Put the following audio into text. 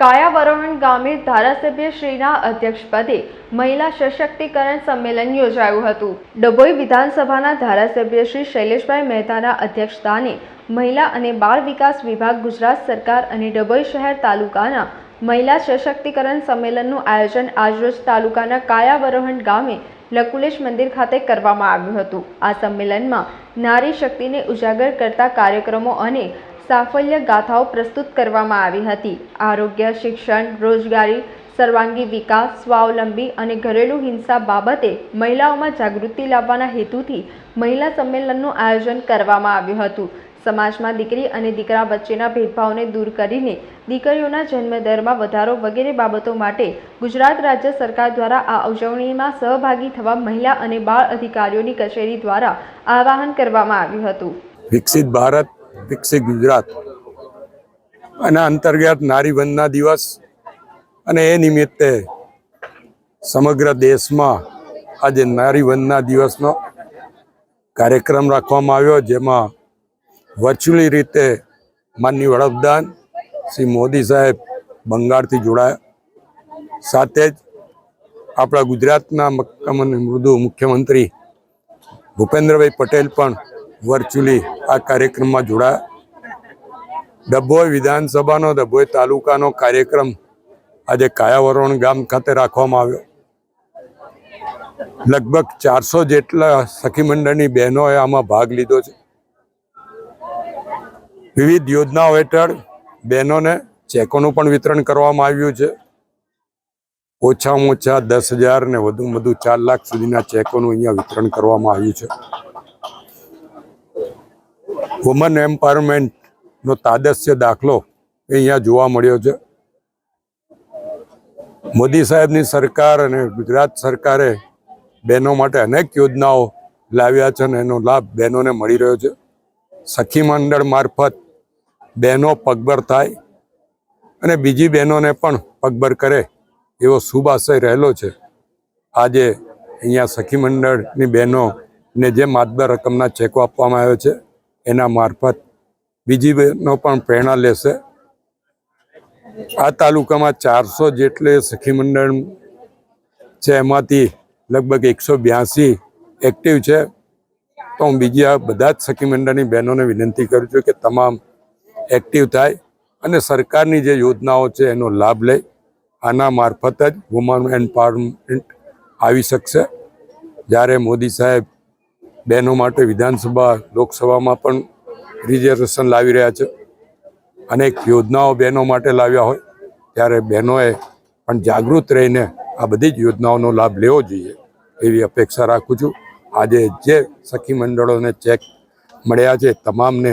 કાયાવરોહણ ગામે ધારાસભ્ય શ્રીના અધ્યક્ષપદે મહિલા સશક્તિકરણ સંમેલન યોજાયું હતું. ડભોઈ વિધાનસભાના ધારાસભ્ય શ્રી શૈલેષભાઈ મહેતાના અધ્યક્ષસ્થાને મહિલા અને બાળ વિકાસ વિભાગ ગુજરાત સરકાર અને ડભોઈ શહેર તાલુકાના મહિલા સશક્તિકરણ સંમેલનનું આયોજન આજરોજ તાલુકાના કાયાવરોહણ ગામે લકુલેશ મંદિર ખાતે કરવામાં આવ્યું હતું. આ સંમેલનમાં નારી શક્તિને ઉજાગર કરતા કાર્યક્રમો અને સાફલ્ય ગાથાઓ પ્રસ્તુત કરવામાં આવી હતી. આરોગ્ય, શિક્ષણ, રોજગારી, સર્વાંગી વિકાસ, સ્વાવલંબી અને ઘરેલું હિંસા બાબતે મહિલાઓમાં જાગૃતિ લાવવાના હેતુથી મહિલા સંમેલનનું આયોજન કરવામાં આવ્યું હતું. સમાજમાં દીકરી અને દીકરા વચ્ચેના ભેદભાવને દૂર કરીને દીકરીઓના જન્મદરમાં વધારો વગેરે બાબતો માટે ગુજરાત રાજ્ય સરકાર દ્વારા આ ઉજવણીમાં સહભાગી થવા મહિલા અને બાળ અધિકારીઓની કચેરી દ્વારા આવાહન કરવામાં આવ્યું હતું. વિકસિત ભારત વિકસિત ગુજરાત. અને અંતર્ગત નારી દિવસ. અને એ નિમિત્તે સમગ્ર દેશમાં આજે નારી દિવસનો કાર્યક્રમ રાખવામાં આવ્યો, જેમાં વર્ચ્યુઅલી રીતે માનની વડાપ્રધાન શ્રી મોદી સાહેબ બંગાળથી જોડાયા. સાથે જ આપણા ગુજરાતના મક્કમ અને મૃદુ મુખ્યમંત્રી ભૂપેન્દ્રભાઈ પટેલ પણ વર્ચ્યુઅલી આ કાર્યક્રમમાં જોડાયા. ડભોઈ વિધાનસભાનો, ડભોઈ તાલુકાનો કાર્યક્રમ આજે કાયાવરણ ગામ ખાતે રાખવામાં આવ્યો. લગભગ ચારસો જેટલા સખી મંડળની બહેનોએ આમાં ભાગ લીધો છે. વિવિધ યોજનાઓ હેઠળ બહેનોને ચેકોનું પણ વિતરણ કરવામાં આવ્યું છે. ઓછામાં ઓછા દસ હજાર ને વધુ વધુ ચાર લાખ સુધીના ચેકોનું અહીંયા વિતરણ કરવામાં આવ્યું છે. વુમન એમ્પાવરમેન્ટનો તાદસ્ય દાખલો અહીંયા જોવા મળ્યો છે. મોદી સાહેબની સરકાર અને ગુજરાત સરકારે બહેનો માટે અનેક યોજનાઓ લાવ્યા છે અને એનો લાભ બહેનોને મળી રહ્યો છે. સખી મંડળ મારફત બહેનો પગભર થાય અને બીજી બહેનોને પણ પગભર કરે એવો શુભ આશય રહેલો છે. આજે અહીંયા સખી મંડળની બહેનોને જે માતબર રકમના ચેકો આપવામાં આવ્યો છે. એના મારફત બીજી બહેનો પણ પ્રેરણા લેશે. આ તાલુકામાં ચારસો જેટલે સખી મંડળ છે, એમાંથી લગભગ એકસો બ્યાસી એક્ટિવ છે. તો હું બીજા બધા જ સખી મંડળની બહેનોને વિનંતી કરું છું કે તમામ એક્ટિવ થાય અને સરકારની જે યોજનાઓ છે એનો લાભ લે. આના મારફત જ વુમન એમ્પાવરમેન્ટ આવી શકશે. જ્યારે મોદી સાહેબ બહેનો માટે વિધાનસભા, લોકસભામાં પણ રિઝર્વેશન લાવી રહ્યા છે. અનેક યોજનાઓ બહેનો માટે લાવ્યા હોય, ત્યારે બહેનોએ પણ જાગૃત રહીને આ બધી જ યોજનાઓનો લાભ લેવો જોઈએ એવી અપેક્ષા રાખું છું. આજે જે સખી મંડળોને ચેક મળ્યા છે, તમામને